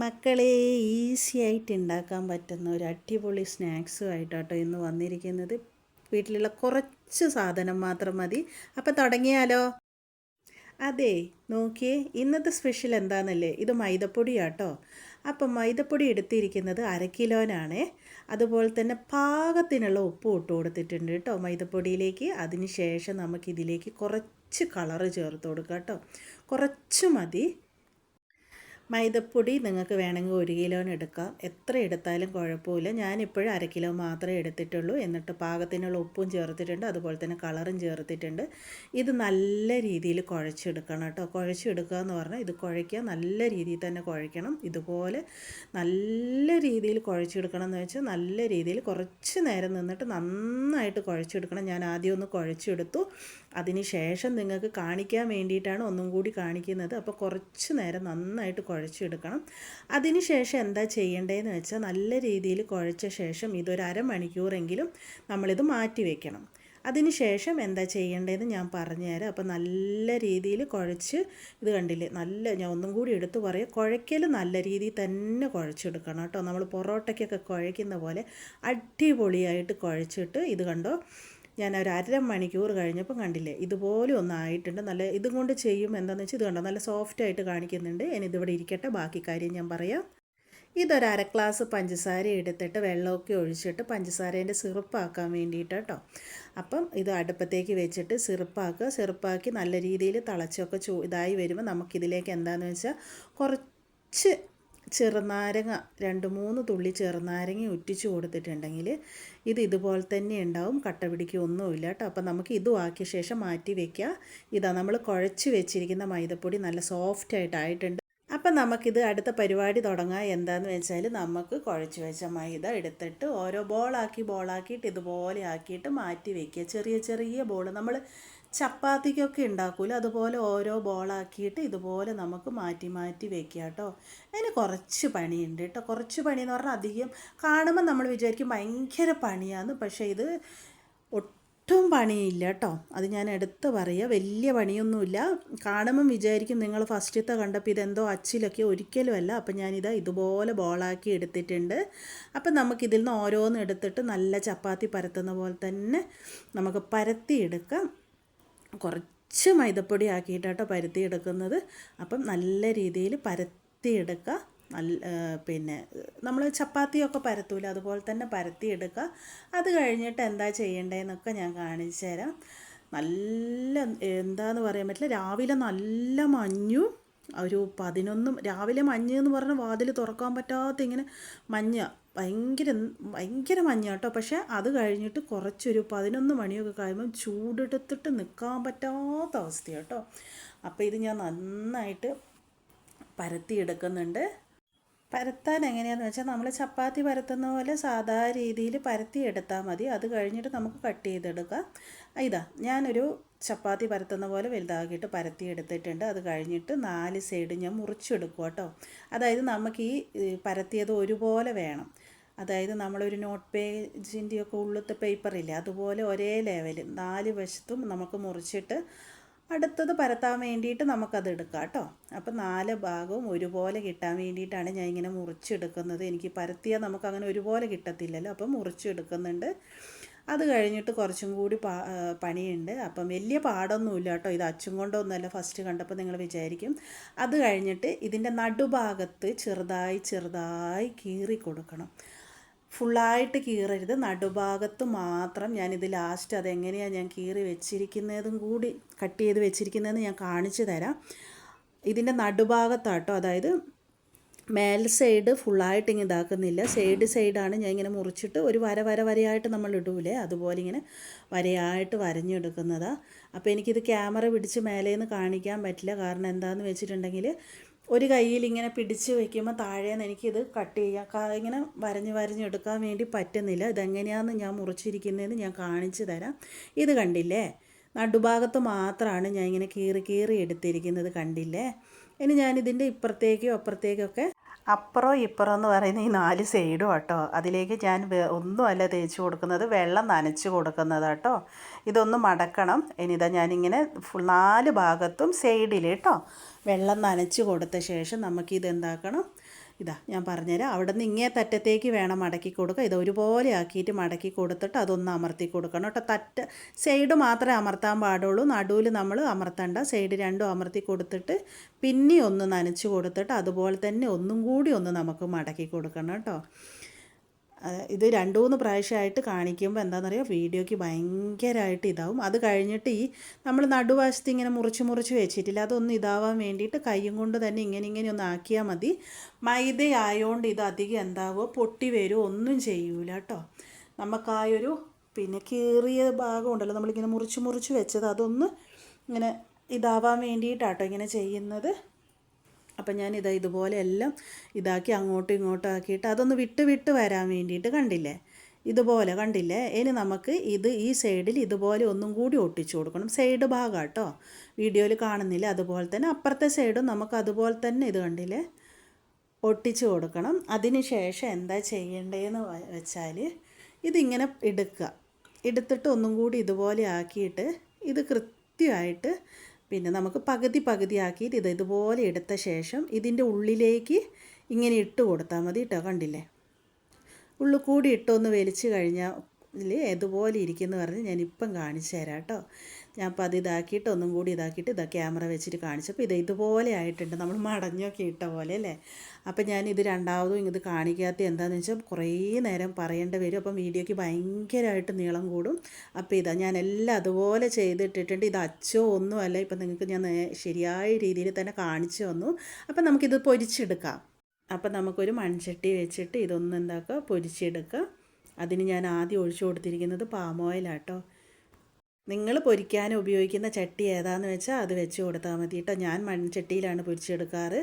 മക്കളെ ഈസി ആയിട്ട് ഉണ്ടാക്കാൻ പറ്റുന്ന ഒരു അടിപൊളി സ്നാക്സും സ്നാക്സുമായിട്ടാട്ടോ ഇന്ന് വന്നിരിക്കുന്നത്. വീട്ടിലുള്ള കുറച്ച് സാധനം മാത്രം മതി. അപ്പോൾ തുടങ്ങിയാലോ? അതെ നോക്കിയേ ഇന്നത്തെ സ്പെഷ്യൽ എന്താണെന്നല്ലേ ഇത് മൈദപ്പൊടിയാട്ടോ. അപ്പം മൈദപ്പൊടി എടുത്തിരിക്കുന്നത് അര കിലോനാണ് അതുപോലെ തന്നെ പാകത്തിനുള്ള ഉപ്പ് ഇട്ട് കൊടുത്തിട്ടുണ്ട് കേട്ടോ മൈദപ്പൊടിയിലേക്ക്. അതിന് ശേഷം നമുക്കിതിലേക്ക് കുറച്ച് കളറ് ചേർത്ത് കൊടുക്കാം കേട്ടോ. കുറച്ച് മതി. മൈദപ്പൊടി നിങ്ങൾക്ക് വേണമെങ്കിൽ ഒരു കിലോന് എടുക്കാം. എത്ര എടുത്താലും കുഴപ്പമില്ല. ഞാനിപ്പോഴും അര കിലോ മാത്രമേ എടുത്തിട്ടുള്ളൂ. എന്നിട്ട് പാകത്തിനുള്ള ഉപ്പും ചേർത്തിട്ടുണ്ട്. അതുപോലെ തന്നെ കളറും ചേർത്തിട്ടുണ്ട്. ഇത് നല്ല രീതിയിൽ കുഴച്ചെടുക്കണം കേട്ടോ. കുഴച്ചെടുക്കുക എന്ന് പറഞ്ഞാൽ ഇത് കുഴയ്ക്കുക നല്ല രീതിയിൽ തന്നെ കുഴയ്ക്കണം. ഇതുപോലെ നല്ല രീതിയിൽ കുഴച്ചെടുക്കണം എന്ന് വെച്ചാൽ നല്ല രീതിയിൽ കുറച്ച് നേരം നിന്നിട്ട് നന്നായിട്ട് കുഴച്ചെടുക്കണം. ഞാൻ ആദ്യം ഒന്ന് കുഴച്ചെടുത്തു. അതിന് ശേഷം നിങ്ങൾക്ക് കാണിക്കാൻ വേണ്ടിയിട്ടാണ് ഒന്നും കൂടി കാണിക്കുന്നത്. അപ്പോൾ കുറച്ച് നേരം നന്നായിട്ട് കുഴച്ചെടുക്കണം. അതിന് ശേഷം എന്താ ചെയ്യേണ്ടതെന്ന് വെച്ചാൽ നല്ല രീതിയിൽ കുഴച്ച ശേഷം ഇതൊരു അരമണിക്കൂറെങ്കിലും നമ്മളിത് മാറ്റി വെക്കണം. അതിന് ശേഷം എന്താ ചെയ്യേണ്ടതെന്ന് ഞാൻ പറഞ്ഞുതരാം അപ്പോൾ നല്ല രീതിയിൽ കുഴച്ച് ഇത് കണ്ടില്ലേ? നല്ല ഞാൻ ഒന്നും കൂടി എടുത്തു പറയാം. കുഴയ്ക്കൽ നല്ല രീതിയിൽ തന്നെ കുഴച്ചെടുക്കണം കേട്ടോ. നമ്മൾ പൊറോട്ടയ്ക്കൊക്കെ കുഴയ്ക്കുന്ന പോലെ അടിപൊളിയായിട്ട് കുഴച്ചിട്ട് ഇത് കണ്ടോ? ഞാൻ ഒരു അര മണിക്കൂർ കഴിഞ്ഞപ്പോൾ കണ്ടില്ലേ ഇതുപോലെ ഒന്നായിട്ടുണ്ട്. നല്ല ഇതും കൊണ്ട് ചെയ്യും എന്താണെന്ന് വെച്ചാൽ ഇത് കണ്ടോ നല്ല സോഫ്റ്റായിട്ട് കാണിക്കുന്നുണ്ട്. ഇനി ഇതിവിടെ ഇരിക്കട്ടെ ബാക്കി കാര്യം ഞാൻ പറയാം. ഇതൊരു അര ഗ്ലാസ് പഞ്ചസാര എടുത്തിട്ട് വെള്ളമൊക്കെ ഒഴിച്ചിട്ട് പഞ്ചസാരേന്റെ സിറപ്പാക്കാൻ വേണ്ടിയിട്ട് കേട്ടോ അപ്പം ഇത് അടുപ്പത്തേക്ക് വെച്ചിട്ട് സിറപ്പാക്കുക. സിറപ്പാക്കി നല്ല രീതിയിൽ തിളച്ചൊക്കെ ചൂ ഇതായി വരുമ്പോൾ നമുക്കിതിലേക്ക് എന്താണെന്ന് വെച്ചാൽ കുറച്ച് ചെറുനാരങ്ങ രണ്ട് മൂന്ന് തുള്ളി ചെറുനാരങ്ങ ഉറ്റിച്ച് കൊടുത്തിട്ടുണ്ടെങ്കിൽ ഇത് ഇതുപോലെ തന്നെ ഉണ്ടാവും. കട്ട പിടിക്കൊന്നുമില്ല കേട്ടോ. അപ്പോൾ നമുക്ക് ഇതും ആക്കിയ ശേഷം മാറ്റി വെക്കുക ഇതാ നമ്മൾ കുഴച്ച് വെച്ചിരിക്കുന്ന മൈദപ്പൊടി നല്ല സോഫ്റ്റ് ആയിട്ടായിട്ടുണ്ട്. അപ്പം നമുക്കിത് അടുത്ത പരിപാടി തുടങ്ങാം. എന്താണെന്ന് വെച്ചാൽ നമുക്ക് കുഴച്ച് വെച്ച മൈദ എടുത്തിട്ട് ഓരോ ബോളാക്കി ബോളാക്കിയിട്ട് ഇതുപോലെ ആക്കിയിട്ട് മാറ്റി വെക്കുക. ചെറിയ ചെറിയ ബോൾ നമ്മൾ ചപ്പാത്തിക്കൊക്കെ ഉണ്ടാക്കൂല. അതുപോലെ ഓരോ ബോളാക്കിയിട്ട് ഇതുപോലെ നമുക്ക് മാറ്റി മാറ്റി വെക്കുക കേട്ടോ. അതിന് കുറച്ച് പണിയുണ്ട് കേട്ടോ. കുറച്ച് പണി എന്ന് പറഞ്ഞാൽ അധികം കാണുമ്പോൾ നമ്മൾ വിചാരിക്കും ഭയങ്കര പണിയാന്ന്. പക്ഷേ ഇത് ഒട്ടും പണിയില്ല കേട്ടോ. അത് ഞാൻ എടുത്ത് പറയുക. വലിയ പണിയൊന്നുമില്ല. കാണുമ്പം വിചാരിക്കും നിങ്ങൾ ഫസ്റ്റത്തെ കണ്ടപ്പോൾ ഇതെന്തോ അച്ചിലൊക്കെ ഒരിക്കലുമല്ല അപ്പം ഞാനിത് ഇതുപോലെ ബോളാക്കി എടുത്തിട്ടുണ്ട്. അപ്പം നമുക്കിതിൽ നിന്ന് ഓരോന്ന് എടുത്തിട്ട് നല്ല ചപ്പാത്തി പരത്തുന്ന പോലെ തന്നെ നമുക്ക് പരത്തിയെടുക്കാം. കുറച്ച് മൈദപ്പൊടി ആക്കിയിട്ടാട്ടോ പരത്തി എടുക്കുന്നത് അപ്പം നല്ല രീതിയിൽ പരത്തിയെടുക്കുക. നല്ല പിന്നെ നമ്മൾ ചപ്പാത്തിയൊക്കെ പരത്തൂല അതുപോലെ തന്നെ പരത്തിയെടുക്കുക. അത് കഴിഞ്ഞിട്ട് എന്താ ചെയ്യേണ്ടതെന്നൊക്കെ ഞാൻ കാണിച്ചു തരാം. നല്ല എന്താന്ന് പറയാൻ പറ്റില്ല. രാവിലെ നല്ല മഞ്ഞും. ഒരു പതിനൊന്നും രാവിലെ മഞ്ഞ് എന്ന് പറഞ്ഞാൽ വാതിൽ തുറക്കാൻ പറ്റാത്ത ഇങ്ങനെ മഞ്ഞ. ഭയങ്കര ഭയങ്കര മഞ്ഞ കേട്ടോ പക്ഷേ അത് കഴിഞ്ഞിട്ട് കുറച്ചൊരു പതിനൊന്ന് മണിയൊക്കെ കഴിയുമ്പം ചൂടെടുത്തിട്ട് നിൽക്കാൻ പറ്റാത്ത അവസ്ഥ കേട്ടോ അപ്പോൾ ഇത് ഞാൻ നന്നായിട്ട് പരത്തിയെടുക്കുന്നുണ്ട്. പരത്താൻ എങ്ങനെയാണെന്ന് വെച്ചാൽ നമ്മൾ ചപ്പാത്തി പരത്തുന്ന പോലെ സാധാ രീതിയിൽ പരത്തി എടുത്താൽ മതി. അത് കഴിഞ്ഞിട്ട് നമുക്ക് കട്ട് ചെയ്തെടുക്കാം. ഇതാ ഞാനൊരു ചപ്പാത്തി പരത്തുന്ന പോലെ വലുതാക്കിയിട്ട് പരത്തി എടുത്തിട്ടുണ്ട് അത് കഴിഞ്ഞിട്ട് നാല് സൈഡ് ഞാൻ മുറിച്ചെടുക്കും കേട്ടോ അതായത് നമുക്ക് ഈ പരത്തിയത് ഒരുപോലെ വേണം. അതായത് നമ്മളൊരു നോട്ട് പേജിന്റെയൊക്കെ ഉള്ളത്തെ പേപ്പറില്ലേ അതുപോലെ ഒരേ ലെവൽ നാല് വശത്തും നമുക്ക് മുറിച്ചിട്ട് അടുത്തത് പരത്താൻ വേണ്ടിയിട്ട് നമുക്കത് എടുക്കാം കേട്ടോ. അപ്പം നാല് ഭാഗവും ഒരുപോലെ കിട്ടാൻ വേണ്ടിയിട്ടാണ് ഞാൻ ഇങ്ങനെ മുറിച്ചെടുക്കുന്നത്. എനിക്ക് പരത്തിയാൽ നമുക്ക് അങ്ങനെ ഒരുപോലെ കിട്ടത്തില്ലല്ലോ അപ്പം മുറിച്ചെടുക്കുന്നുണ്ട്. അത് കഴിഞ്ഞിട്ട് കുറച്ചും കൂടി പണിയുണ്ട്. അപ്പം വലിയ പാടൊന്നുമില്ല കേട്ടോ. ഇത് അച്ചും കൊണ്ടൊന്നുമല്ല ഫസ്റ്റ് കണ്ടപ്പോൾ നിങ്ങൾ വിചാരിക്കും. അത് കഴിഞ്ഞിട്ട് ഇതിന്റെ നടുഭാഗത്ത് ചെറുതായി ചെറുതായി കീറി കൊടുക്കണം. ഫുള്ളായിട്ട് കീറരുത്. നടുഭാഗത്ത് മാത്രം ഞാനിത് ലാസ്റ്റ് അതെങ്ങനെയാണ് ഞാൻ കീറി വെച്ചിരിക്കുന്നതും കൂടി കട്ട് ചെയ്ത് വെച്ചിരിക്കുന്നതെന്ന് ഞാൻ കാണിച്ചു തരാം. ഇതിന്റെ നടുഭാഗത്താട്ടോ അതായത് മേൽ സൈഡ് ഫുള്ളായിട്ട് ഇങ്ങനെ ഇതാക്കുന്നില്ല. സൈഡ് സൈഡാണ് ഞാൻ ഇങ്ങനെ മുറിച്ചിട്ട് ഒരു വര വര വരയായിട്ട് നമ്മൾ ഇടൂലേ അതുപോലെ ഇങ്ങനെ വരയായിട്ട് വരഞ്ഞെടുക്കുന്നതാണ് അപ്പോൾ എനിക്കിത് ക്യാമറ പിടിച്ച് മേലേന്ന് കാണിക്കാൻ പറ്റില്ല. കാരണം എന്താണെന്ന് വെച്ചിട്ടുണ്ടെങ്കിൽ ഒരു കയ്യിൽ ഇങ്ങനെ പിടിച്ച് വയ്ക്കുമ്പോൾ താഴേന്ന് എനിക്കിത് കട്ട് ചെയ്യാം. ഇങ്ങനെ വരഞ്ഞ് വരഞ്ഞ് എടുക്കാൻ വേണ്ടി പറ്റുന്നില്ല. ഇതെങ്ങനെയാണെന്ന് ഞാൻ മുറിച്ചിരിക്കുന്നതെന്ന് ഞാൻ കാണിച്ചു തരാം. ഇത് കണ്ടില്ലേ? നടുഭാഗത്ത് മാത്രമാണ് ഞാൻ ഇങ്ങനെ കീറി കീറി എടുത്തിരിക്കുന്നത് കണ്ടില്ലേ? ഇനി ഞാനിതിന്റെ ഇപ്പുറത്തേക്കോ അപ്പുറത്തേക്കൊക്കെ അപ്പുറോ ഇപ്പുറോ എന്ന് പറയുന്ന ഈ നാല് സൈഡും കേട്ടോ അതിലേക്ക് ഞാൻ ഒന്നുമല്ല തേച്ച് കൊടുക്കുന്നത് വെള്ളം നനച്ച് കൊടുക്കുന്നത് കേട്ടോ ഇതൊന്ന് മടക്കണം. ഇനിതാ ഞാനിങ്ങനെ ഫുൾ നാല് ഭാഗത്തും സൈഡിൽ കേട്ടോ വെള്ളം നനച്ച് കൊടുത്ത ശേഷം നമുക്കിത് എന്താക്കണം ഇതാ ഞാൻ പറഞ്ഞുതരാം. അവിടെ നിന്ന് ഇങ്ങേ തറ്റത്തേക്ക് വേണം മടക്കി കൊടുക്കുക ഇത് ഒരുപോലെ ആക്കിയിട്ട് മടക്കി കൊടുത്തിട്ട് അതൊന്ന് അമർത്തി കൊടുക്കണം കേട്ടോ. തറ്റ സൈഡ് മാത്രമേ അമർത്താൻ പാടുള്ളൂ. നടുവിൽ നമ്മൾ അമർത്തണ്ട. സൈഡ് രണ്ടും അമർത്തി കൊടുത്തിട്ട് പിന്നെ ഒന്ന് നനച്ച് കൊടുത്തിട്ട് അതുപോലെ തന്നെ ഒന്നും കൂടി ഒന്ന് നമുക്ക് മടക്കി കൊടുക്കണം കേട്ടോ. ഇത് രണ്ട് മൂന്ന് പ്രാവശ്യമായിട്ട് കാണിക്കുമ്പോൾ എന്താണെന്നറിയോ വീഡിയോയ്ക്ക് ഭയങ്കരമായിട്ട് ഇതാവും. അത് കഴിഞ്ഞിട്ട് ഈ നമ്മൾ നടുവശത്ത് ഇങ്ങനെ മുറിച്ച് മുറിച്ച് വെച്ചിട്ടില്ല. അതൊന്ന് ഇതാവാൻ വേണ്ടിയിട്ട് കൈയും കൊണ്ട് തന്നെ ഇങ്ങനെ ഇങ്ങനെ ഒന്ന് ആക്കിയാൽ മതി. മൈദ ആയതുകൊണ്ട് ഇത് അധികം എന്താവോ? പൊട്ടി വരുമോ ഒന്നും ചെയ്യൂല കേട്ടോ നമുക്കായൊരു പിന്നെ കീറിയ ഭാഗം ഉണ്ടല്ലോ. നമ്മളിങ്ങനെ മുറിച്ച് മുറിച്ച് വെച്ചത് അതൊന്ന് ഇങ്ങനെ ഇതാവാൻ വേണ്ടിയിട്ടാട്ടോ ഇങ്ങനെ ചെയ്യുന്നത്. അപ്പം ഞാൻ ഇതാ ഇതുപോലെ എല്ലാം ഇതാക്കി അങ്ങോട്ടും ഇങ്ങോട്ടും ആക്കിയിട്ട് അതൊന്ന് വിട്ട് വിട്ട് വരാൻ വേണ്ടിയിട്ട് കണ്ടില്ലേ? ഇതുപോലെ കണ്ടില്ലേ? ഇനി നമുക്ക് ഇത് ഈ സൈഡിൽ ഇതുപോലെ ഒന്നും കൂടി ഒട്ടിച്ചു കൊടുക്കണം. സൈഡ് ഭാഗം കേട്ടോ വീഡിയോയിൽ കാണുന്നില്ല? അതുപോലെ തന്നെ അപ്പുറത്തെ സൈഡും നമുക്ക് അതുപോലെ തന്നെ ഇത് കണ്ടില്ലേ? ഒട്ടിച്ചു കൊടുക്കണം. അതിന് ശേഷം എന്താ ചെയ്യേണ്ടതെന്ന് വെച്ചാൽ ഇതിങ്ങനെ എടുക്കുക. എടുത്തിട്ട് ഒന്നും കൂടി ഇതുപോലെ ആക്കിയിട്ട് ഇത് കൃത്യമായിട്ട് പിന്നെ നമുക്ക് പകുതി പകുതിയാക്കിയിട്ട് ഇത് ഇതുപോലെ എടുത്ത ശേഷം ഇതിന്റെ ഉള്ളിലേക്ക് ഇങ്ങനെ ഇട്ട് കൊടുത്താൽ മതി കേട്ടോ കണ്ടില്ലേ? ഉള്ളു കൂടി ഇട്ടൊന്ന് വലിച്ചു കഴിഞ്ഞാൽ ഇതുപോലെ ഇരിക്കുന്നു പറഞ്ഞ് ഞാനിപ്പം കാണിച്ചു തരാം കേട്ടോ. ഞാൻ അപ്പോൾ അത് ഇതാക്കിയിട്ട് ഒന്നും കൂടി ഇതാക്കിയിട്ട് ഇതാ ക്യാമറ വെച്ചിട്ട് കാണിച്ചപ്പോൾ ഇത് ഇതുപോലെ ആയിട്ടുണ്ട്. നമ്മൾ മടഞ്ഞൊക്കെ ഇട്ട പോലെ അല്ലേ? അപ്പോൾ ഞാൻ ഇത് രണ്ടാമതും ഇത് കാണിക്കാത്ത എന്താണെന്ന് വെച്ചാൽ കുറേ നേരം പറയേണ്ടി വരും. അപ്പം വീഡിയോയ്ക്ക് ഭയങ്കരമായിട്ട് നീളം കൂടും. അപ്പോൾ ഇതാ ഞാൻ എല്ലാം അതുപോലെ ചെയ്തിട്ടിട്ടുണ്ട്. ഇത് അച്ചോ ഒന്നുമല്ല ഇപ്പം നിങ്ങൾക്ക് ഞാൻ ശരിയായ രീതിയിൽ തന്നെ കാണിച്ചു വന്നു അപ്പം നമുക്കിത് പൊരിച്ചെടുക്കാം. അപ്പം നമുക്കൊരു മൺചട്ടി വെച്ചിട്ട് ഇതൊന്നും എന്താക്കുക? പൊരിച്ചെടുക്കുക. അതിന് ഞാൻ ആദ്യം ഒഴിച്ചു കൊടുത്തിരിക്കുന്നത് പാം ഓയിലാട്ടോ. നിങ്ങൾ പൊരിക്കാൻ ഉപയോഗിക്കുന്ന ചട്ടി ഏതാണെന്ന് വെച്ചാൽ അത് വെച്ച് കൊടുത്താൽ മതി കേട്ടോ ഞാൻ മൺചട്ടിയിലാണ് പൊരിച്ചെടുക്കാറ്.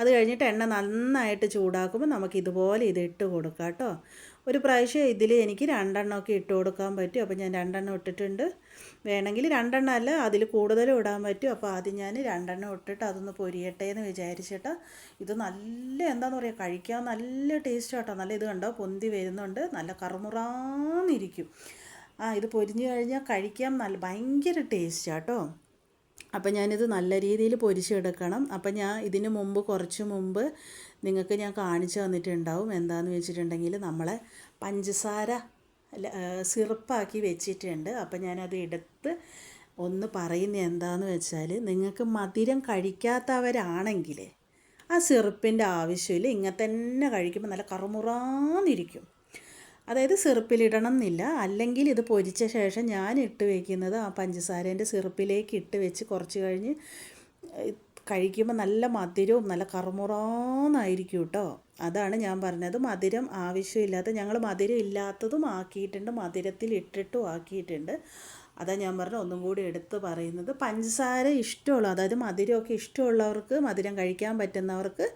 അത് കഴിഞ്ഞിട്ട് എണ്ണ നന്നായിട്ട് ചൂടാക്കുമ്പോൾ നമുക്ക് ഇതുപോലെ ഇത് ഇട്ട് കൊടുക്കാം കേട്ടോ ഒരു പ്രാവശ്യം ഇതിൽ എനിക്ക് രണ്ടെണ്ണമൊക്കെ ഇട്ട് കൊടുക്കാൻ പറ്റും. അപ്പോൾ ഞാൻ രണ്ടെണ്ണം ഇട്ടിട്ടുണ്ട്. വേണമെങ്കിൽ രണ്ടെണ്ണം അല്ല അതിൽ കൂടുതലും ഇടാൻ പറ്റും. അപ്പോൾ ആദ്യം ഞാൻ രണ്ടെണ്ണം ഇട്ടിട്ട് അതൊന്ന് പൊരിയട്ടെ എന്ന് വിചാരിച്ചിട്ട് ഇത് നല്ല എന്താണെന്ന് പറയുക കഴിക്കാൻ നല്ല ടേസ്റ്റ് കേട്ടോ നല്ല ഇത് കണ്ടോ? പൊന്തി വരുന്നുണ്ട്. നല്ല കറുമുറാന്നിരിക്കും. ആ ഇത് പൊരിഞ്ഞു കഴിഞ്ഞാൽ കഴിക്കാൻ നല്ല ഭയങ്കര ടേസ്റ്റ് കേട്ടോ അപ്പം ഞാനിത് നല്ല രീതിയിൽ പൊരിച്ചെടുക്കണം അപ്പം ഞാൻ ഇതിന് മുമ്പ് കുറച്ച് മുമ്പ് നിങ്ങൾക്ക് ഞാൻ കാണിച്ചു തന്നിട്ടുണ്ടാവും. എന്താന്ന് വെച്ചിട്ടുണ്ടെങ്കിൽ നമ്മളെ പഞ്ചസാര സിറപ്പാക്കി വെച്ചിട്ടുണ്ട്. അപ്പം ഞാനത് എടുത്ത് ഒന്ന് പറയുന്നത് എന്താണെന്ന് വെച്ചാൽ നിങ്ങൾക്ക് മധുരം കഴിക്കാത്തവരാണെങ്കിൽ ആ സിറപ്പിന്റെ ആവശ്യമില്ല. ഇങ്ങനെ തന്നെ കഴിക്കുമ്പോൾ നല്ല കറുമുറാന്നിരിക്കും. അതായത് സിറപ്പിലിടണം എന്നില്ല അല്ലെങ്കിൽ ഇത് പൊരിച്ച ശേഷം ഞാൻ ഇട്ട് വയ്ക്കുന്നത് ആ പഞ്ചസാരേന്റെ സിറപ്പിലേക്ക് ഇട്ട് വെച്ച് കുറച്ച് കഴിഞ്ഞ് കഴിക്കുമ്പോൾ നല്ല മധുരവും നല്ല കറുമുറന്നായിരിക്കും കേട്ടോ. അതാണ് ഞാൻ പറഞ്ഞത്. മധുരം ആവശ്യമില്ലാത്ത ഞങ്ങൾ മധുരം ഇല്ലാത്തതും ആക്കിയിട്ടുണ്ട്. മധുരത്തിൽ ഇട്ടിട്ടും ആക്കിയിട്ടുണ്ട്. അതാ ഞാൻ പറഞ്ഞ ഒന്നും കൂടി എടുത്ത് പറയുന്നത്. പഞ്ചസാര ഇഷ്ടമുള്ള അതായത് മധുരമൊക്കെ ഇഷ്ടമുള്ളവർക്ക് മധുരം കഴിക്കാൻ പറ്റുന്നവർക്ക്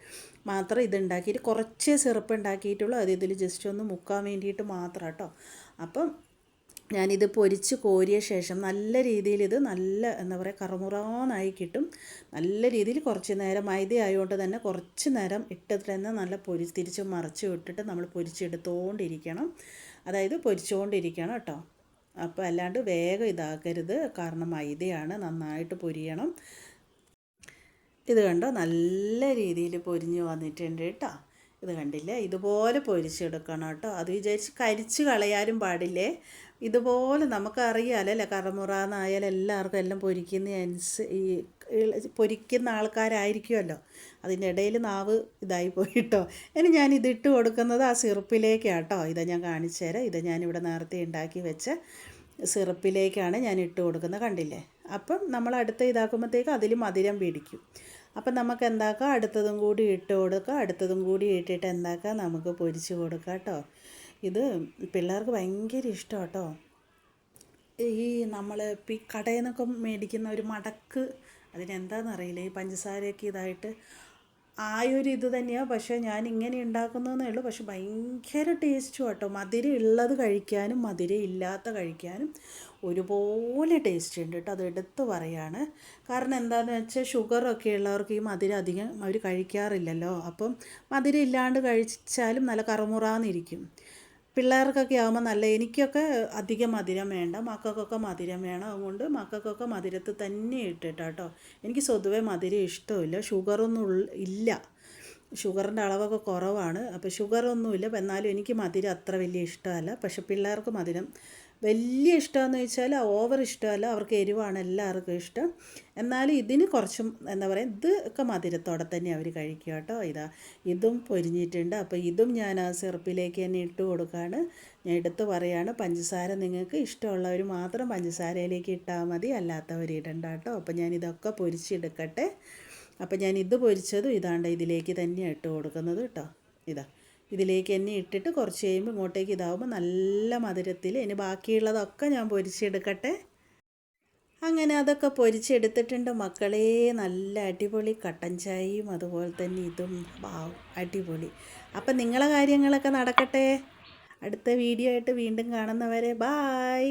മാത്രം ഇത് ഉണ്ടാക്കിയിട്ട് കുറച്ചേ സിറപ്പ് ഉണ്ടാക്കിയിട്ടുള്ളൂ. അത് ഇതിൽ ജസ്റ്റ് ഒന്ന് മുക്കാൻ വേണ്ടിയിട്ട് മാത്രം കേട്ടോ അപ്പം ഞാനിത് പൊരിച്ച് കോരിയ ശേഷം നല്ല രീതിയിൽ ഇത് നല്ല എന്താ പറയുക കറുമുറാന്നായി കിട്ടും. നല്ല രീതിയിൽ കുറച്ച് നേരം മൈദ ആയതുകൊണ്ട് തന്നെ കുറച്ച് നേരം ഇട്ടിട്ട് തന്നെ നല്ല പൊരി തിരിച്ച് മറിച്ച് വിട്ടിട്ട് നമ്മൾ പൊരിച്ചെടുത്തുകൊണ്ടിരിക്കണം അതായത് പൊരിച്ചുകൊണ്ടിരിക്കണം കേട്ടോ അപ്പോൾ അല്ലാണ്ട് വേഗം ഇതാക്കരുത്. കാരണം മൈദയാണ് നന്നായിട്ട് പൊരിയണം. ഇത് കണ്ടോ? നല്ല രീതിയിൽ പൊരിഞ്ഞ് വന്നിട്ടുണ്ട് കേട്ടോ. ഇത് കണ്ടില്ലേ? ഇതുപോലെ പൊരിച്ചെടുക്കണം കേട്ടോ. അത് വിചാരിച്ച് കരിച്ച് കളയാനും പാടില്ലേ? ഇതുപോലെ നമുക്കറിയാമല്ലോ അല്ലേ കറമുറ എന്നായാലും എല്ലാവർക്കും എല്ലാം പൊരിക്കുന്ന അനുസ ഈ പൊരിക്കുന്ന ആൾക്കാരായിരിക്കുമല്ലോ. അതിന്റെ ഇടയിൽ നാവ് ഇതായി പോയിട്ടോ. ഇനി ഞാൻ ഇതിട്ട് കൊടുക്കുന്നത് ആ സിറപ്പിലേക്കാണ് കേട്ടോ ഇതാ ഞാൻ കാണിച്ചു തരാം. ഇത് ഞാനിവിടെ നേരത്തെ ഉണ്ടാക്കി വെച്ച സിറപ്പിലേക്കാണ് ഞാൻ ഇട്ട് കൊടുക്കുന്നത്. കണ്ടില്ലേ? അപ്പം നമ്മൾ അടുത്ത ഇതാക്കുമ്പോഴത്തേക്ക് അതിൽ മധുരം പിടിക്കും. അപ്പം നമുക്ക് എന്താക്കാം? അടുത്തതും കൂടി ഇട്ട് കൊടുക്കുക അടുത്തതും കൂടി ഇട്ടിട്ട് എന്താക്കാം? നമുക്ക് പൊരിച്ച് കൊടുക്കാം കേട്ടോ. ഇത് പിള്ളേർക്ക് ഭയങ്കര ഇഷ്ടം കേട്ടോ. ഈ നമ്മൾ ഈ കടയിൽ നിന്നൊക്കെ മേടിക്കുന്ന ഒരു മടക്ക് അതിനെന്താണെന്നറിയില്ല ഈ പഞ്ചസാരയൊക്കെ ഇതായിട്ട് ആ ഒരു ഇത് തന്നെയാണ് പക്ഷേ ഞാൻ ഇങ്ങനെ ഉണ്ടാക്കുന്നതെന്നേ ഉള്ളൂ. പക്ഷെ ഭയങ്കര ടേസ്റ്റും കേട്ടോ. മധുരം ഉള്ളത് കഴിക്കാനും മധുരം ഇല്ലാത്ത കഴിക്കാനും ഒരുപോലെ ടേസ്റ്റ് ഉണ്ട് കേട്ടോ. അത് എടുത്ത് പറയാണ്. കാരണം എന്താണെന്ന് വെച്ചാൽ ഷുഗറൊക്കെ ഉള്ളവർക്ക് ഈ മധുരം അധികം അവർ കഴിക്കാറില്ലല്ലോ. അപ്പം മധുരം ഇല്ലാണ്ട് കഴിച്ചാലും നല്ല കറുമുറാന്നിരിക്കും. പിള്ളേർക്കൊക്കെ ആകുമ്പോൾ നല്ല എനിക്കൊക്കെ അധികം മധുരം വേണ്ട. മക്കൾക്കൊക്കെ മധുരം വേണം. അതുകൊണ്ട് മക്കൾക്കൊക്കെ മധുരത്തിൽ തന്നെ ഇട്ടിട്ടാട്ടോ. എനിക്ക് സ്വതുവേ മധുരം ഇഷ്ടമില്ല. ഷുഗറൊന്നും ഇല്ല. ഷുഗറിന്റെ അളവൊക്കെ കുറവാണ്. അപ്പോൾ ഷുഗറൊന്നുമില്ല. എന്നാലും എനിക്ക് മധുരം അത്ര വലിയ ഇഷ്ടമല്ല. പക്ഷെ പിള്ളേർക്ക് മധുരം വലിയ ഇഷ്ടമെന്ന് വെച്ചാൽ ഓവർ ഇഷ്ടമല്ല അവർക്ക് എരിവാണ് എല്ലാവർക്കും ഇഷ്ടം. എന്നാലും ഇതിന് കുറച്ചും എന്താ പറയുക ഇതൊക്കെ മധുരത്തോടെ തന്നെ അവർ കഴിക്കുക കേട്ടോ. ഇതാ ഇതും പൊരിഞ്ഞിട്ടുണ്ട്. അപ്പോൾ ഇതും ഞാൻ ആ സിറപ്പിലേക്ക് തന്നെ ഇട്ട് കൊടുക്കുകയാണ്. ഞാൻ എടുത്ത് പറയാണ് പഞ്ചസാര നിങ്ങൾക്ക് ഇഷ്ടമുള്ളവർ മാത്രം പഞ്ചസാരയിലേക്ക് ഇട്ടാൽ മതി അല്ലാത്തവർ ഇടണ്ട കേട്ടോ. അപ്പോൾ ഞാൻ ഇതൊക്കെ പൊരിച്ചെടുക്കട്ടെ. അപ്പോൾ ഞാൻ ഇത് പൊരിച്ചതും ഇതാണ്ട് ഇതിലേക്ക് തന്നെയാണ് ഇട്ട് കൊടുക്കുന്നത് കേട്ടോ. ഇതാ. ഇതിലേക്ക് എന്നെ ഇട്ടിട്ട് കുറച്ച് കഴിയുമ്പോൾ ഇങ്ങോട്ടേക്ക് ഇതാവുമ്പോൾ നല്ല മധുരത്തിൽ ഇനി ബാക്കിയുള്ളതൊക്കെ ഞാൻ പൊരിച്ചെടുക്കട്ടെ. അങ്ങനെ അതൊക്കെ പൊരിച്ചെടുത്തിട്ടുണ്ട്. മക്കളെ നല്ല അടിപൊളി കട്ടൻ ചായയും അതുപോലെ തന്നെ ഇതും. അടിപൊളി. അപ്പം നിങ്ങളെ കാര്യങ്ങളൊക്കെ നടക്കട്ടെ. അടുത്ത വീഡിയോ ആയിട്ട് വീണ്ടും കാണുന്നവരെ ബായ്